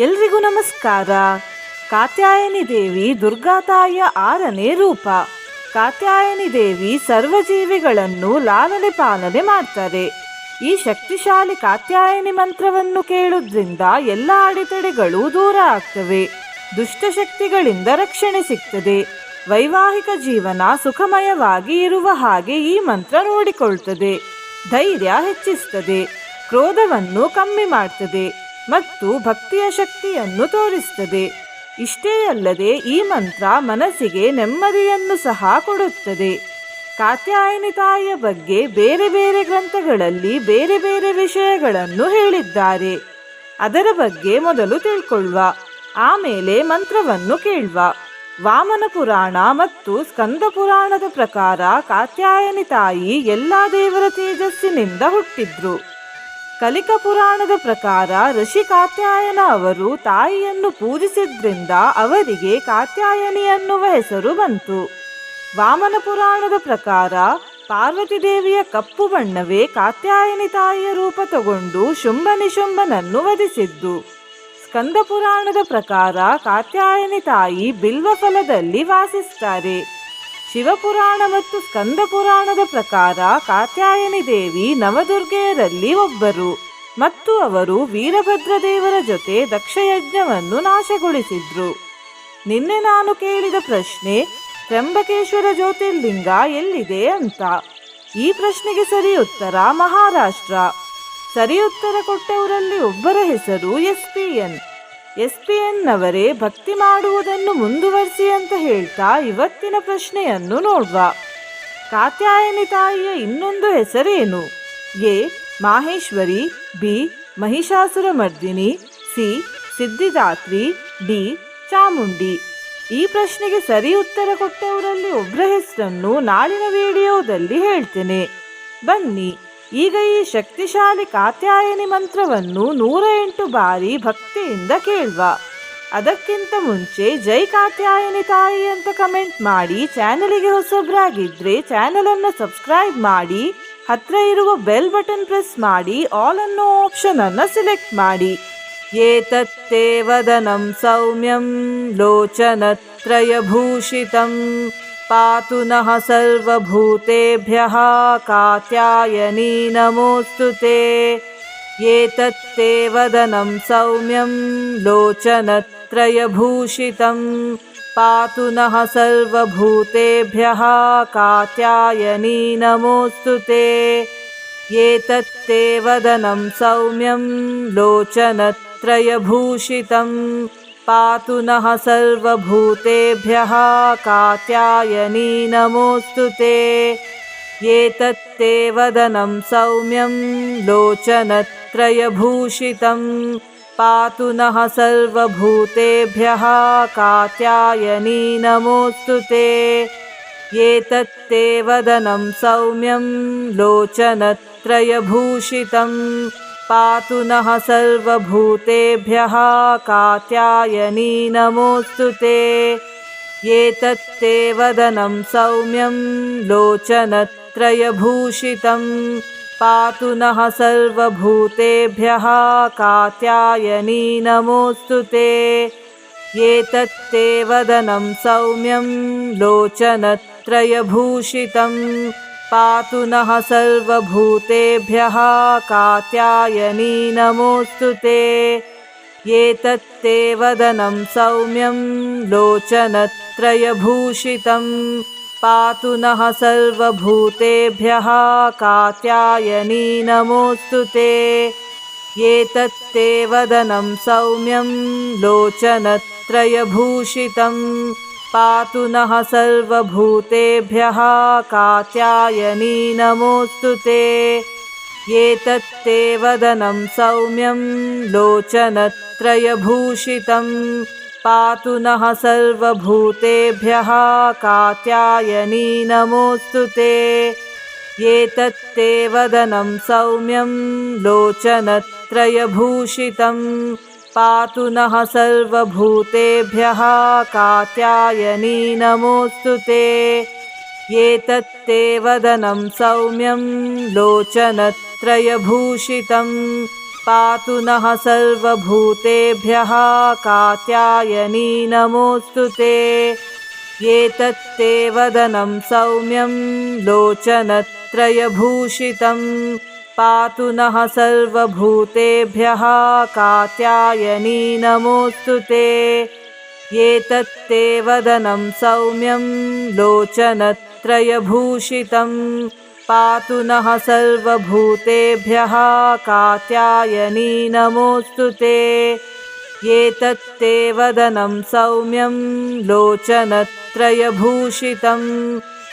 ಎಲ್ರಿಗೂ ನಮಸ್ಕಾರ. ಕಾತ್ಯಾಯನಿ ದೇವಿ ದುರ್ಗಾತಾಯಿಯ ಆರನೇ ರೂಪ. ಕಾತ್ಯಾಯನಿ ದೇವಿ ಸರ್ವಜೀವಿಗಳನ್ನು ಲಾಲನೆ ಪಾಲನೆ ಮಾಡ್ತಾರೆ ಈ ಶಕ್ತಿಶಾಲಿ ಕಾತ್ಯಾಯನಿ ಮಂತ್ರವನ್ನು ಕೇಳುವುದ್ರಿಂದ ಎಲ್ಲ ಅಡೆತಡೆಗಳು ದೂರ ಆಗ್ತವೆ. ದುಷ್ಟಶಕ್ತಿಗಳಿಂದ ರಕ್ಷಣೆ ಸಿಗ್ತದೆ. ವೈವಾಹಿಕ ಜೀವನ ಸುಖಮಯವಾಗಿ ಇರುವ ಹಾಗೆ ಈ ಮಂತ್ರ ನೋಡಿಕೊಳ್ತದೆ. ಧೈರ್ಯ ಹೆಚ್ಚಿಸ್ತದೆ. ಕ್ರೋಧವನ್ನು ಕಮ್ಮಿ ಮಾಡ್ತದೆ. ಮತ್ತು ಭಕ್ತಿಯ ಶಕ್ತಿಯನ್ನು ತೋರಿಸುತ್ತದೆ ಇಷ್ಟೇ ಅಲ್ಲದೆ ಈ ಮಂತ್ರ ಮನಸ್ಸಿಗೆ ನೆಮ್ಮದಿಯನ್ನು ಸಹ ಕೊಡುತ್ತದೆ. ಕಾತ್ಯಾಯನಿ ತಾಯಿಯ ಬಗ್ಗೆ ಬೇರೆ ಬೇರೆ ಗ್ರಂಥಗಳಲ್ಲಿ ಬೇರೆ ಬೇರೆ ವಿಷಯಗಳನ್ನು ಹೇಳಿದ್ದಾರೆ. ಅದರ ಬಗ್ಗೆ ಮೊದಲು ತಿಳ್ಕೊಳ್ಳುವ. ಆಮೇಲೆ ಮಂತ್ರವನ್ನು ಕೇಳುವ. ವಾಮನ ಪುರಾಣ ಮತ್ತು ಸ್ಕಂದ ಪುರಾಣದ ಪ್ರಕಾರ ಕಾತ್ಯಾಯನಿ ತಾಯಿ ಎಲ್ಲ ದೇವರ ತೇಜಸ್ಸಿನಿಂದ ಹುಟ್ಟಿದ್ರು. ಕಲಿಕ ಪುರಾಣದ ಪ್ರಕಾರ ಋಷಿ ಕಾತ್ಯಾಯನ ಅವರು ತಾಯಿಯನ್ನು ಪೂಜಿಸಿದ್ರಿಂದ ಅವರಿಗೆ ಕಾತ್ಯಾಯನಿ ಅನ್ನುವ ಹೆಸರು ಬಂತು. ವಾಮನ ಪುರಾಣದ ಪ್ರಕಾರ ಪಾರ್ವತಿ ದೇವಿಯ ಕಪ್ಪು ಬಣ್ಣವೇ ಕಾತ್ಯಾಯನಿ ತಾಯಿಯ ರೂಪ ತಗೊಂಡು ಶುಂಭ ನಿಶುಂಭನನ್ನು ವಧಿಸಿದ್ದು. ಸ್ಕಂದ ಪುರಾಣದ ಪ್ರಕಾರ ಕಾತ್ಯಾಯನಿ ತಾಯಿ ಬಿಲ್ವ ಫಲದಲ್ಲಿ ವಾಸಿಸ್ತಾರೆ. ಶಿವಪುರಾಣ ಮತ್ತು ಸ್ಕಂದ ಪುರಾಣದ ಪ್ರಕಾರ ಕಾತ್ಯಾಯನಿ ದೇವಿ ನವದುರ್ಗೆಯರಲ್ಲಿ ಒಬ್ಬರು. ಮತ್ತು ಅವರು ವೀರಭದ್ರ ದೇವರ ಜೊತೆ ದಕ್ಷಯಜ್ಞವನ್ನು ನಾಶಗೊಳಿಸಿದ್ರು. ನಿನ್ನೆ ನಾನು ಕೇಳಿದ ಪ್ರಶ್ನೆ, ತ್ರ್ಯಂಬಕೇಶ್ವರ ಜ್ಯೋತಿರ್ಲಿಂಗ ಎಲ್ಲಿದೆ ಅಂತ. ಈ ಪ್ರಶ್ನೆಗೆ ಸರಿ ಉತ್ತರ ಮಹಾರಾಷ್ಟ್ರ. ಸರಿ ಉತ್ತರ ಕೊಟ್ಟವರಲ್ಲಿ ಒಬ್ಬರ ಹೆಸರು S P N. S P ಎನ್ನವರೇ ಭಕ್ತಿ ಮಾಡುವುದನ್ನು ಮುಂದುವರಿಸಿ ಅಂತ ಹೇಳ್ತಾ ಇವತ್ತಿನ ಪ್ರಶ್ನೆಯನ್ನು ನೋಡುವ. ಕಾತ್ಯಾಯನಿ ತಾಯಿಯ ಇನ್ನೊಂದು ಹೆಸರೇನು? A. Maheshwari, B. Mahishasura Mardini C. Siddhidatri, D. Chamundi. ಈ ಪ್ರಶ್ನೆಗೆ ಸರಿ ಉತ್ತರ ಕೊಟ್ಟವರಲ್ಲಿ ಒಬ್ಬರ ಹೆಸರನ್ನು ನಾಳಿನ ವಿಡಿಯೋದಲ್ಲಿ ಹೇಳ್ತೇನೆ. ಬನ್ನಿ. ಈಗ ಈ ಶಕ್ತಿಶಾಲಿ ಕಾತ್ಯಾಯನಿ ಮಂತ್ರವನ್ನು ನೂರ ಎಂಟು ಬಾರಿ ಭಕ್ತಿಯಿಂದ ಕೇಳುವ. ಅದಕ್ಕಿಂತ ಮುಂಚೆ ಜೈ ಕಾತ್ಯಾಯನಿ ತಾಯಿ ಅಂತ ಕಮೆಂಟ್ ಮಾಡಿ, ಚಾನಲಿಗೆ ಹೊಸಬ್ರಾಗಿದ್ರೆ ಚಾನಲ್ ಅನ್ನು ಸಬ್ಸ್ಕ್ರೈಬ್ ಮಾಡಿ, ಹತ್ರ ಇರುವ ಬೆಲ್ ಬಟನ್ ಪ್ರೆಸ್ ಮಾಡಿ ಆಲ್ ಅನ್ನೋ ಆಪ್ಷನ್ ಅನ್ನು ಸಿಲೆಕ್ಟ್ ಮಾಡಿ. ಏತತ್ತೇ ವದನಂ ಸೌಮ್ಯಂ ಲೋಚನತ್ರಯಭೂಷಿತಂ. पातु नः सर्वभूतेभ्यः कात्यायनी नमोऽस्तु ते। एतत्ते वदनं सौम्यं लोचनत्रयभूषितं पातु नः सर्वभूतेभ्यः कात्यायनी नमोऽस्तु ते। एतत्ते वदनं सौम्यं लोचनत्रयभूषितं पातु नः सर्वभूतेभ्यः कात्यायनी नमोऽस्तु ते। एतत्ते वदनं सौम्यं लोचनत्रयभूषितं। पातु नः सर्वभूतेभ्यः कात्यायनी नमोऽस्तु ते। एतत्ते वदनं सौम्यं लोचनत्रयभूषितं पातु नः सर्वभूतेभ्यः कात्यायनी नमोऽस्तु ते। एतत्ते वदनं सौम्यं लोचनत्रयभूषितं। पातु नः सर्वभूतेभ्यः कात्यायनी नमोऽस्तु ते। एतत्ते वदनं सौम्यं लोचनत्रयभूषितं पातु नः सर्वभूतेभ्यः कात्यायनी नमोऽस्तु ते। एतत्ते वदनं सौम्यं लोचनत्रयभूषितं। पातु नः सर्वभूतेभ्यः कात्यायनी नमोऽस्तु ते। एतत्ते वदनं सौम्यं लोचनत्रयभूषितं पातु नः सर्वभूतेभ्यः कात्यायनी नमोऽस्तु ते। एतत्ते वदनं सौम्यं लोचनत्रयभूषितं। पातु नः सर्वभूतेभ्यः कात्यायनी नमोऽस्तु ते। एतत्ते वदनं सौम्यं लोचनत्रयभूषितं पातु नः सर्वभूतेभ्यः कात्यायनी नमोऽस्तु ते। एतत्ते वदनं सौम्यं लोचनत्रयभूषितं पातु नः सर्वभूतेभ्यः कात्यायनी नमोऽस्तु ते। एतत्ते वदनं सौम्यं लोचनत्रयभूषितं पातु नः सर्वभूतेभ्यः कात्यायनी नमोऽस्तु ते। एतत्ते वदनं सौम्यं लोचनत्रयभूषितं पातु नः सर्वभूतेभ्यः कात्यायनी नमोऽस्तु ते। एतत्ते वदनं सौम्यं लोचनत्रयभूषितं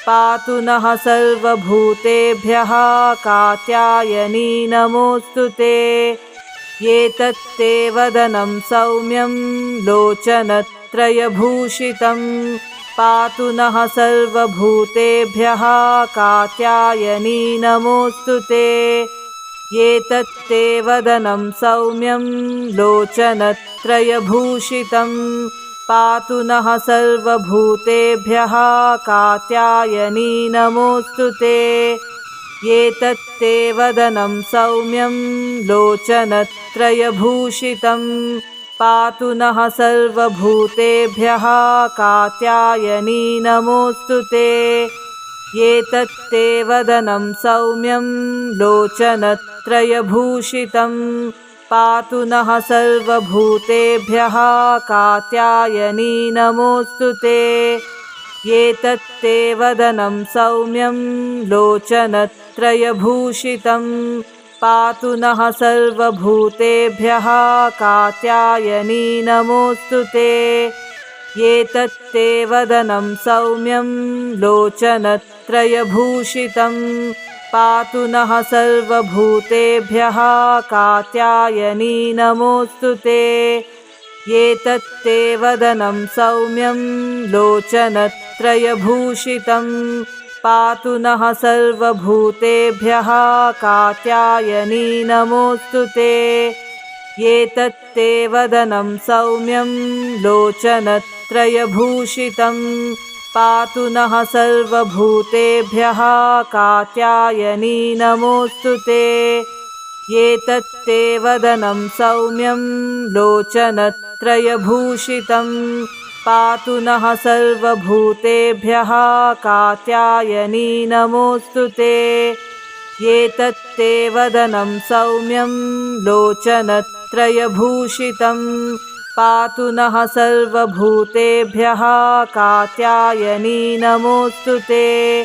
पातु नः सर्वभूतेभ्यः कात्यायनी नमोऽस्तु ते। एतत्ते वदनं सौम्यं लोचनत्रयभूषितं। पातु नः सर्वभूतेभ्यः कात्यायनी नमोऽस्तु ते। एतत्ते वदनं सौम्यं लोचनत्रयभूषितं पातु नः सर्वभूतेभ्यः कात्यायनी नमोऽस्तु ते। एतत्ते वदनं सौम्यं लोचनत्रयभूषितं। पातु नः सर्वभूतेभ्यः कात्यायनी नमोऽस्तु ते। एतत्ते वदनं सौम्यं लोचनत्रयभूषितं पातु नः सर्वभूतेभ्यः कात्यायनी नमोऽस्तु ते। एतत्ते वदनं सौम्यं लोचनत्रयभूषितं। पातु नः सर्वभूतेभ्यः कात्यायनी नमोऽस्तु ते। एतत्ते वदनं सौम्यं लोचनत्रयभूषितं पातु नः सर्वभूतेभ्यः कात्यायनी नमोऽस्तु ते। एतत्ते वदनं सौम्यं लोचनत्रयभूषितं पातु नः सर्वभूतेभ्यः कात्यायनी नमोऽस्तु ते। एतत्ते वदनं सौम्यं लोचनत्रयभूषितं पातु नः सर्वभूतेभ्यः कात्यायनी नमोऽस्तु ते। एतत्ते वदनं सौम्यं लोचनत्रयभूषितं। पातु नः सर्वभूतेभ्यः कात्यायनी नमोऽस्तु ते। एतत्ते वदनं सौम्यं लोचनत्रयभूषितं पातु नः सर्वभूतेभ्यः कात्यायनी नमोऽस्तु ते।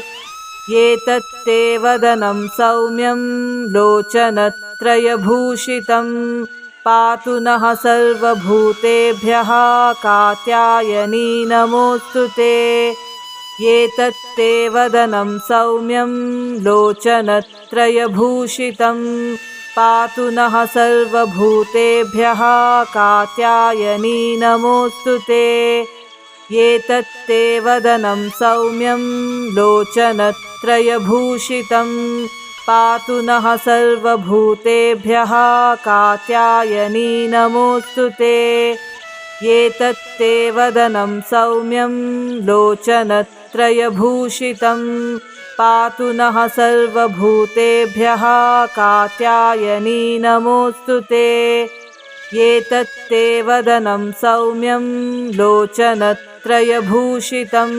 एतत्ते वदनं सौम्यं लोचनत्रयभूषितं। पातु नः सर्वभूतेभ्यः कात्यायनी नमोऽस्तु ते। एतत्ते वदनं सौम्यं लोचनत्रयभूषितं पातु नः सर्वभूतेभ्यः कात्यायनी नमोऽस्तु ते। एतत्ते वदनं सौम्यं लोचनत्रयभूषितं पातु नः सर्वभूतेभ्यः कात्यायनी नमोऽस्तु ते। एतत्ते वदनं सौम्यं लोचनत्रयभूषितं पातु नः सर्वभूतेभ्यः कात्यायनी नमोऽस्तु ते। एतत्ते वदनं सौम्यं लोचनत्रयभूषितं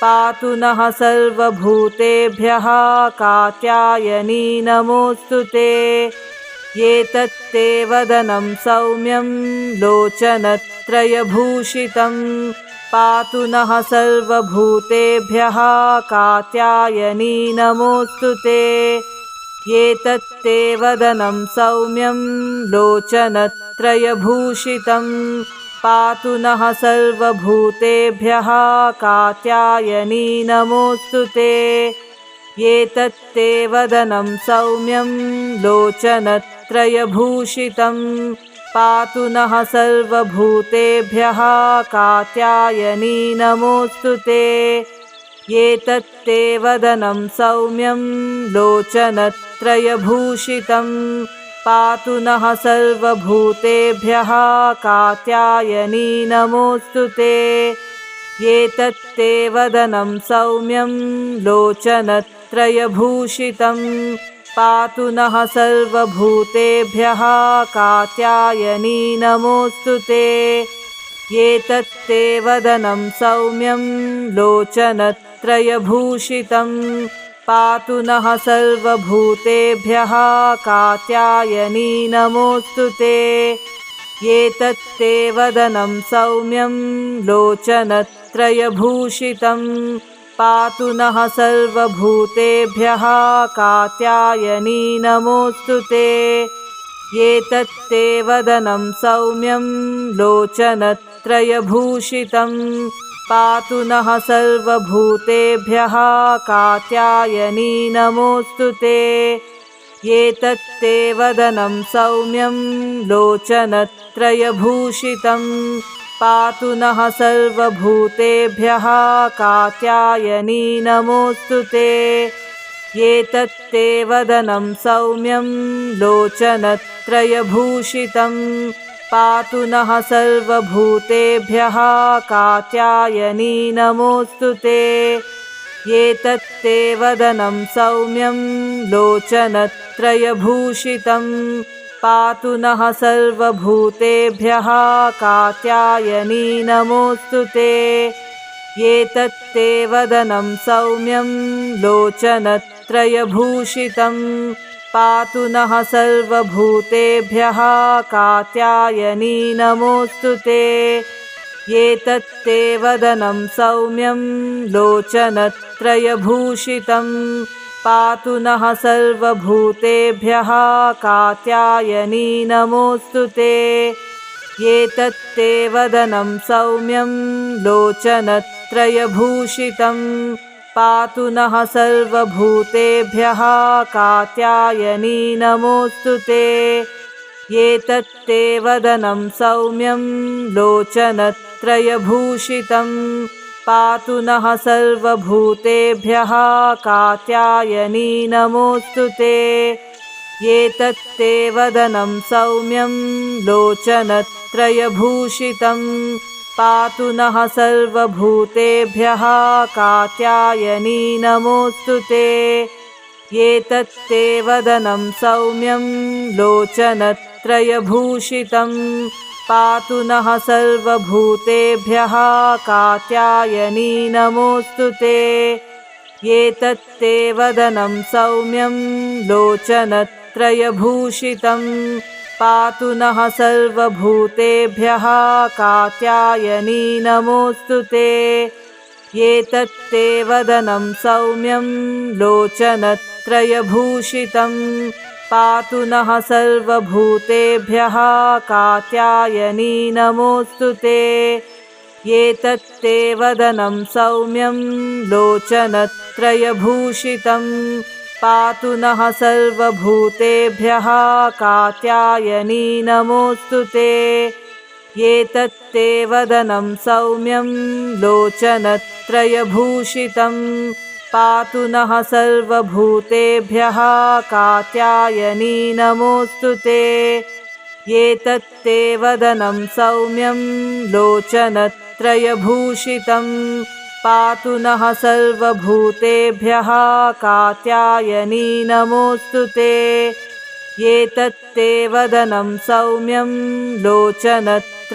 पातु नः सर्वभूतेभ्यः कात्यायनी नमोऽस्तु ते। एतत्ते वदनं सौम्यं लोचनत्रयभूषितं पातु नः सर्वभूतेभ्यः कात्यायनी नमोऽस्तु ते। एतत्ते वदनं सौम्यं लोचनत्रयभूषितं। पातु नः सर्वभूतेभ्यः कात्यायनी नमोऽस्तु ते। एतत्ते वदनं सौम्यं लोचनत्रयभूषितं पातु नः सर्वभूतेभ्यः कात्यायनी नमोऽस्तु ते। एतत्ते वदनं सौम्यं लोचनत्रयभूषितं। पातु नः सर्वभूतेभ्यः कात्यायनी नमोऽस्तु ते। एतत्ते वदनं सौम्यं लोचनत्रयभूषितं पातु नः सर्वभूतेभ्यः कात्यायनी नमोऽस्तु ते। एतत्ते वदनं सौम्यं लोचनत्रयभूषितं। पातु नः सर्वभूतेभ्यः कात्यायनी नमोऽस्तु ते। एतत्ते वदनं सौम्यं लोचनत्रयभूषितं पातु नः सर्वभूतेभ्यः कात्यायनी नमोऽस्तु ते। एतत्ते वदनं सौम्यं लोचनत्रयभूषितं पातु नः सर्वभूतेभ्यः कात्यायनी नमोऽस्तु ते। एतत्ते वदनं सौम्यं लोचनत्रयभूषितं पातु नः सर्वभूतेभ्यः कात्यायनी नमोऽस्तु ते। एतत्ते वदनं सौम्यं लोचनत्रयभूषितं। पातु नः सर्वभूतेभ्यः कात्यायनी नमोऽस्तु ते। एतत्ते वदनं सौम्यं लोचनत्रयभूषितं पातु नः सर्वभूतेभ्यः कात्यायनी नमोऽस्तु ते। एतत्ते वदनं सौम्यं लोचनत्रयभूषितं। पातु नः सर्वभूतेभ्यः कात्यायनी नमोऽस्तु ते। एतत्ते वदनं सौम्यं लोचनत्रयभूषितं पातु नः सर्वभूतेभ्यः कात्यायनी नमोऽस्तु ते। एतत्ते वदनं सौम्यं लोचनत्रयभूषितं। पातु नः सर्वभूतेभ्यः कात्यायनी नमोऽस्तु ते। एतत्ते वदनं सौम्यं लोचनत्रयभूषितं पातु नः सर्वभूतेभ्यः कात्यायनी नमोऽस्तु ते। एतत्ते वदनं सौम्यं लोचनत्रयभूषितं। पातु नः सर्वभूतेभ्यः कात्यायनी नमोऽस्तु ते। एतत्ते वदनं सौम्यं लोचनत्रयभूषितं पातु नः सर्वभूतेभ्यः कात्यायनी नमोऽस्तु ते। एतत्ते वदनं सौम्यं लोचनत्रयभूषितं पातु नः सर्वभूतेभ्यः कात्यायनी नमोऽस्तु ते। एतत्ते वदनं सौम्यं लोचनत्रयभूषितं पातु नः सर्वभूतेभ्यः कात्यायनी नमोऽस्तु ते। एतत्ते वदनं सौम्यं लोचनत्रयभूषितं। पातु नः सर्वभूतेभ्यः कात्यायनी नमोऽस्तु ते। एतत्ते वदनं सौम्यं लोचनत्रयभूषितं पातु नः सर्वभूतेभ्यः कात्यायनी नमोऽस्तु ते। एतत्ते वदनं सौम्यं लोचनत्रयभूषितं। पातु नः सर्वभूतेभ्यः कात्यायनी नमोऽस्तु ते। एतत्ते वदनं सौम्यं लोचनत्रयभूषितं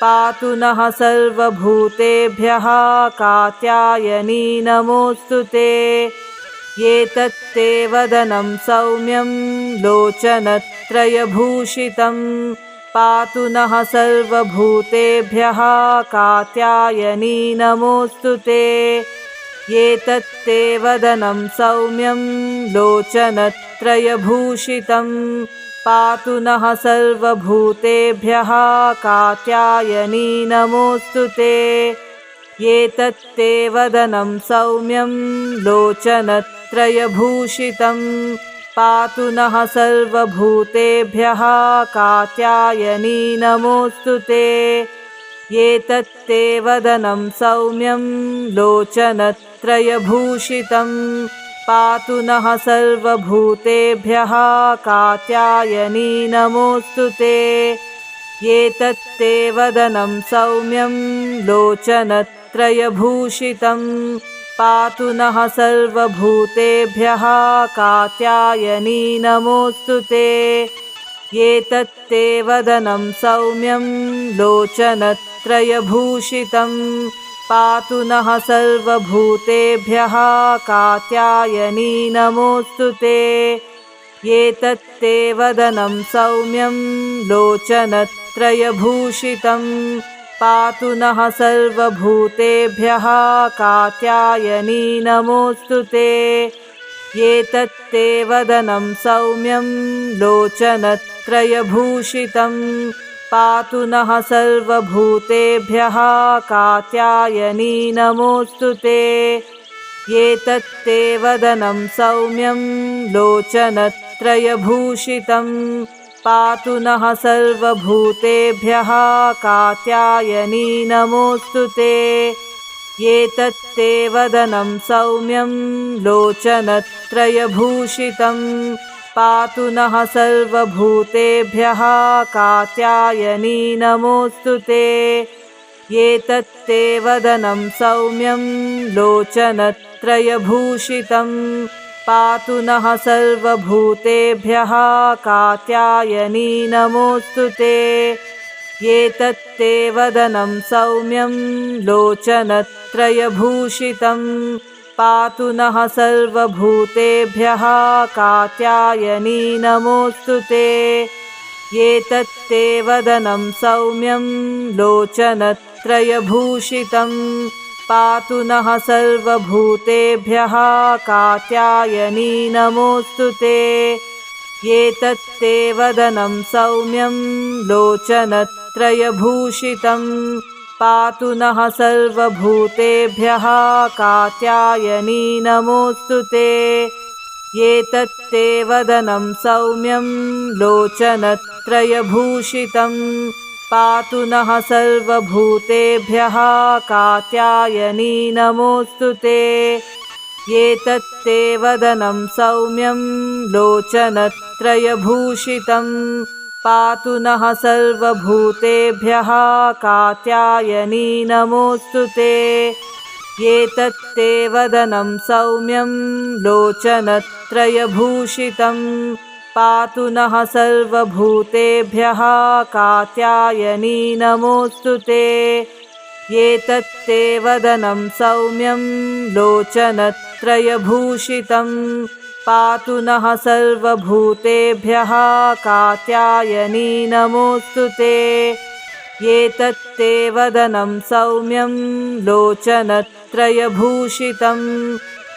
पातु नः सर्वभूतेभ्यः कात्यायनी नमोऽस्तु ते। एतत्ते वदनं सौम्यं लोचनत्रयभूषितं। पातु नः सर्वभूतेभ्यः कात्यायनी नमोऽस्तु ते। एतत्ते वदनं सौम्यं लोचनत्रयभूषितं पातु नः सर्वभूतेभ्यः कात्यायनी नमोऽस्तु ते। एतत्ते वदनं सौम्यं लोचनत्रयभूषितं पातु नः सर्वभूतेभ्यः कात्यायनी नमोऽस्तु ते। एतत्ते वदनं सौम्यं लोचनत्रयभूषितं पातु नः सर्वभूतेभ्यः कात्यायनी नमोऽस्तु ते। एतत्ते वदनं सौम्यं लोचनत्रयभूषितं। पातु नः सर्वभूतेभ्यः कात्यायनी नमोऽस्तु ते। एतत्ते वदनं सौम्यं लोचनत्रयभूषितं पातु नः सर्वभूतेभ्यः कात्यायनी नमोऽस्तु ते। एतत्ते वदनं सौम्यं लोचनत्रयभूषितं। पातु नः सर्वभूतेभ्यः कात्यायनी नमोऽस्तु ते। एतत्ते वदनं सौम्यं लोचनत्रयभूषितं पातु नः सर्वभूतेभ्यः कात्यायनी नमोऽस्तु ते। एतत्ते वदनं सौम्यं लोचनत्रयभूषितं। पातु नः सर्वभूतेभ्यः कात्यायनी नमोऽस्तु ते। एतत्ते वदनं सौम्यं लोचनत्रयभूषितं पातु नः सर्वभूतेभ्यः कात्यायनी नमोऽस्तु ते। एतत्ते वदनं सौम्यं लोचनत्रयभूषितं पातु नः सर्वभूतेभ्यः कात्यायनी नमोऽस्तु ते। एतत्ते वदनं सौम्यं लोचनत्रयभूषितं पातु नः सर्वभूतेभ्यः कात्यायनी नमोऽस्तु ते। एतत्ते वदनं सौम्यं लोचनत्रयभूषितं। पातु नः सर्वभूतेभ्यः कात्यायनी नमोऽस्तु ते। एतत्ते वदनं सौम्यं लोचनत्रयभूषितं पातु नः सर्वभूतेभ्यः कात्यायनी नमोऽस्तु ते। एतत्ते वदनं सौम्यं लोचनत्रयभूषितं। पातु नः सर्वभूतेभ्यः कात्यायनी नमोऽस्तु ते। एतत्ते वदनं सौम्यं लोचनत्रयभूषितं पातु नः सर्वभूतेभ्यः कात्यायनी नमोऽस्तु ते। एतत्ते वदनं सौम्यं लोचनत्रयभूषितं पातु नः सर्वभूतेभ्यः कात्यायनी नमोऽस्तु ते। एतत्ते वदनं सौम्यं लोचनत्रयभूषितं पातु नः सर्वभूतेभ्यः कात्यायनी नमोऽस्तु ते। एतत्ते वदनं सौम्यं लोचनत्रयभूषितं।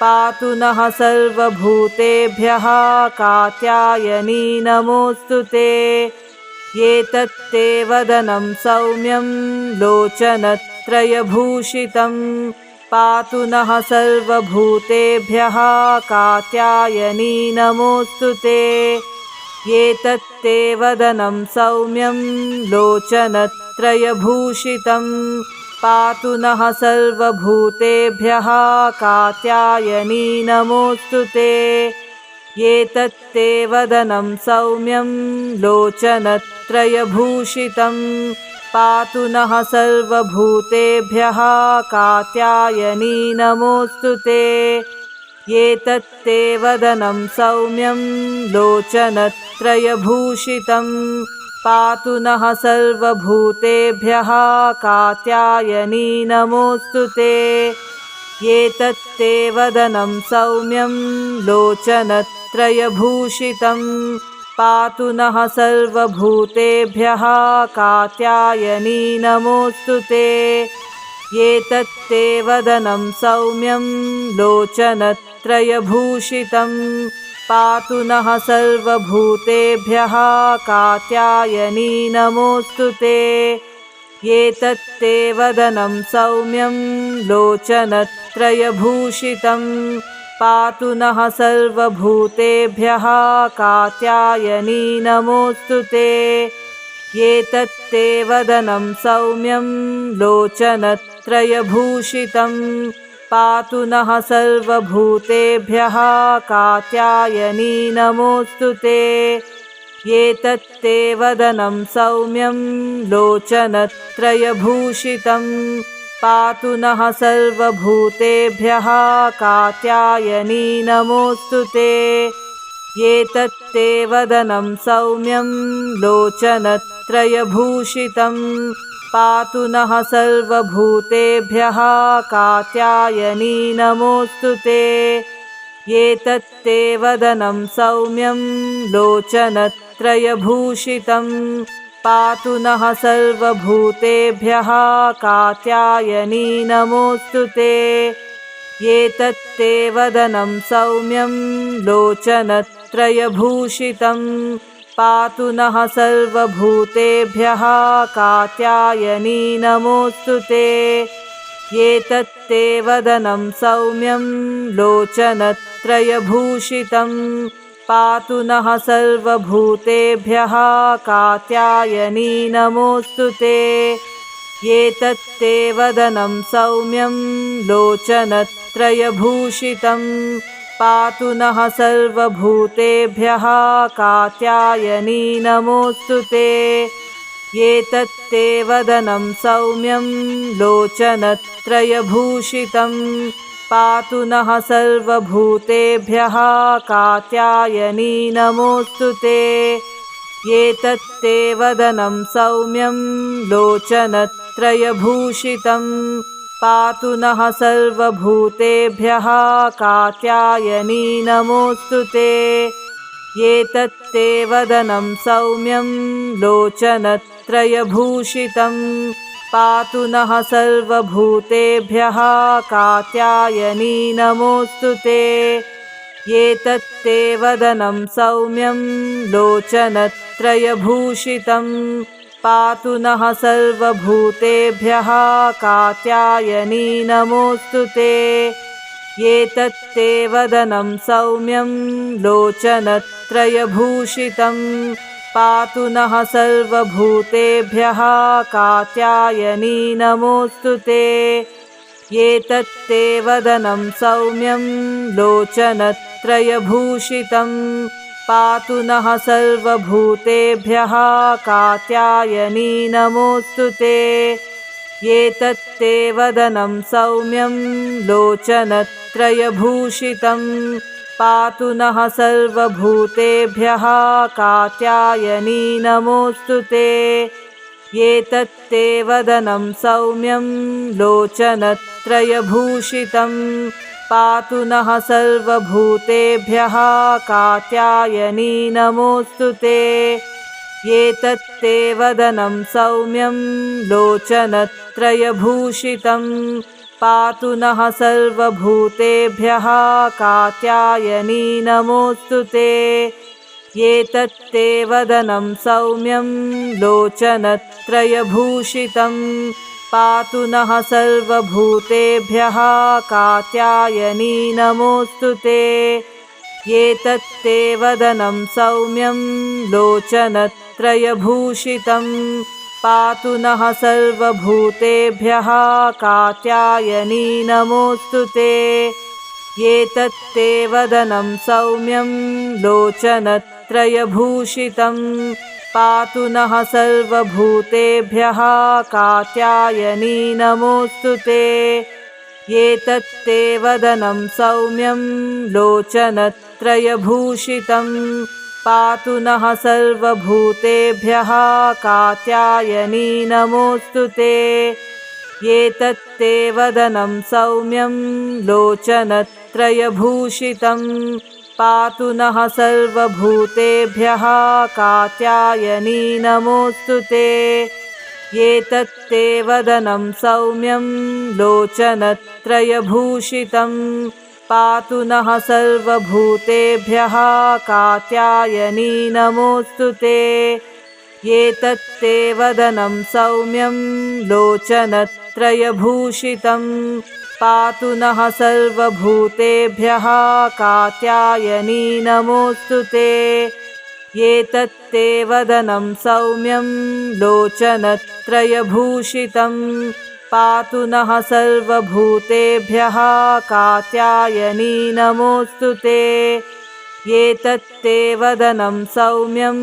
पातु नः सर्वभूतेभ्यः कात्यायनी नमोऽस्तु ते। एतत्ते वदनं सौम्यं लोचनत्रयभूषितं पातु नः सर्वभूतेभ्यः कात्यायनी नमोऽस्तु ते। एतत्ते वदनं सौम्यं लोचनत्रयभूषितं। पातु नः सर्वभूतेभ्यः कात्यायनी नमोऽस्तु ते। एतत्ते वदनं सौम्यं लोचनत्रयभूषितं पातु नः सर्वभूतेभ्यः कात्यायनी नमोऽस्तु ते। एतत्ते वदनं सौम्यं लोचनत्रयभूषितं। पातु नः सर्वभूतेभ्यः कात्यायनी नमोऽस्तु ते। एतत्ते वदनं सौम्यं लोचनत्रयभूषितं पातु नः सर्वभूतेभ्यः कात्यायनी नमोऽस्तु ते। एतत्ते वदनं सौम्यं लोचनत्रयभूषितं पातु नः सर्वभूतेभ्यः कात्यायनी नमोऽस्तु ते। एतत्ते वदनं सौम्यं लोचनत्रयभूषितं पातु नः सर्वभूतेभ्यः कात्यायनी नमोऽस्तु ते। एतत्ते वदनं सौम्यं लोचनत्रयभूषितं पातु नः सर्वभूतेभ्यः कात्यायनी नमोऽस्तु ते। एतत्ते वदनं सौम्यं लोचनत्रयभूषितं पातु नः सर्वभूतेभ्यः कात्यायनी नमोऽस्तु ते। एतत्ते वदनं सौम्यं लोचनत्रयभूषितं। पातु नः सर्वभूतेभ्यः कात्यायनी नमोऽस्तु ते। एतत्ते वदनं सौम्यं लोचनत्रयभूषितं पातु नः सर्वभूतेभ्यः कात्यायनी नमोऽस्तु ते। एतत्ते वदनं सौम्यं लोचनत्रयभूषितं। पातु नः सर्वभूतेभ्यः कात्यायनी नमोऽस्तु ते। एतत्ते वदनं सौम्यं लोचनत्रयभूषितं पातु नः सर्वभूतेभ्यः कात्यायनी नमोऽस्तु ते। एतत्ते वदनं सौम्यं लोचनत्रयभूषितं। पातु नः सर्वभूतेभ्यः कात्यायनी नमोऽस्तु ते। एतत्ते वदनं सौम्यं लोचनत्रयभूषितं पातु नः सर्वभूतेभ्यः कात्यायनी नमोऽस्तु ते। एतत्ते वदनं सौम्यं लोचनत्रयभूषितं। पातु नः सर्वभूतेभ्यः कात्यायनी नमोऽस्तु ते। एतत्ते वदनं सौम्यं लोचनत्रयभूषितं पातु नः सर्वभूतेभ्यः कात्यायनी नमोऽस्तु ते। एतत्ते वदनं सौम्यं लोचनत्रयभूषितं। पातु नः सर्वभूतेभ्यः कात्यायनी नमोऽस्तु ते। एतत्ते वदनं सौम्यं लोचनत्रयभूषितं पातु नः सर्वभूतेभ्यः कात्यायनी नमोऽस्तु ते। एतत्ते वदनं सौम्यं लोचनत्रयभूषितं पातु नः सर्वभूतेभ्यः कात्यायनी नमोऽस्तु ते। एतत्ते वदनं सौम्यं लोचनत्रयभूषितं पातु नः सर्वभूतेभ्यः कात्यायनी नमोऽस्तु ते। एतत्ते वदनं सौम्यं लोचनत्रयभूषितं पातु नः सर्वभूतेभ्यः कात्यायनी नमोऽस्तु ते। एतत्ते वदनं सौम्यं लोचनत्रयभूषितं पातु नः सर्वभूतेभ्यः कात्यायनी नमोऽस्तु ते। एतत्ते वदनं सौम्यं लोचनत्रयभूषितं। पातु नः सर्वभूतेभ्यः कात्यायनी नमोऽस्तु ते। एतत्ते वदनं सौम्यं लोचनत्रयभूषितं पातु नः सर्वभूतेभ्यः कात्यायनी नमोऽस्तु ते। एतत्ते वदनं सौम्यं लोचनत्रयभूषितं। पातु नः सर्वभूतेभ्यः कात्यायनी नमोऽस्तु ते। एतत्ते वदनं सौम्यं लोचनत्रयभूषितं पातु नः सर्वभूतेभ्यः कात्यायनी नमोऽस्तु ते। एतत्ते वदनं सौम्यं लोचनत्रयभूषितं पातु नः सर्वभूतेभ्यः कात्यायनी नमोऽस्तु ते। एतत्ते वदनं सौम्यं लोचनत्रयभूषितं पातु नः सर्वभूतेभ्यः कात्यायनी नमोऽस्तु ते। एतत्ते वदनं सौम्यं लोचनत्रयभूषितं। पातु नः सर्वभूतेभ्यः कात्यायनी नमोऽस्तु ते। एतत्ते वदनं सौम्यं लोचनत्रयभूषितं पातु नः सर्वभूतेभ्यः कात्यायनी नमोऽस्तु ते। एतत्ते वदनं सौम्यं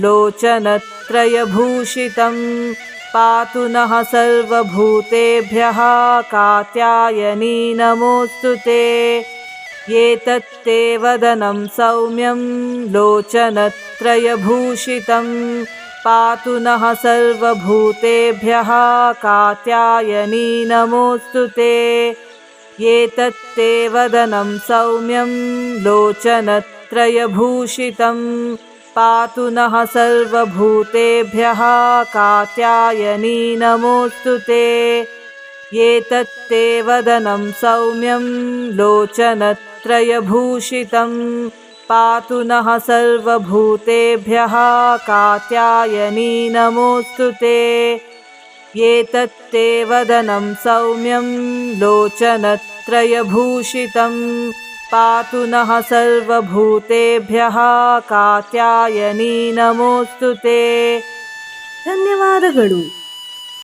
लोचनत्रयभूषितं। पातु नः सर्वभूतेभ्यः कात्यायनी नमोऽस्तु ते। एतत्ते वदनं सौम्यं लोचनत्रयभूषितं पातु नः सर्वभूतेभ्यः कात्यायनी नमोऽस्तु ते। एतत्ते वदनं सौम्यं लोचनत्रयभूषितं। पातु नः सर्वभूतेभ्यः कात्यायनी नमोऽस्तु ते। एतत्ते वदनं सौम्यं लोचनत्रयभूषितं पातु नः सर्वभूतेभ्यः कात्यायनी नमोऽस्तु ते एतत्ते वदनं सौम्यं लोचनत्रयभूषितं पातु नः सर्वभूतेभ्यः कात्यायनी नमोऽस्तु ते ಧನ್ಯವಾದಗಳು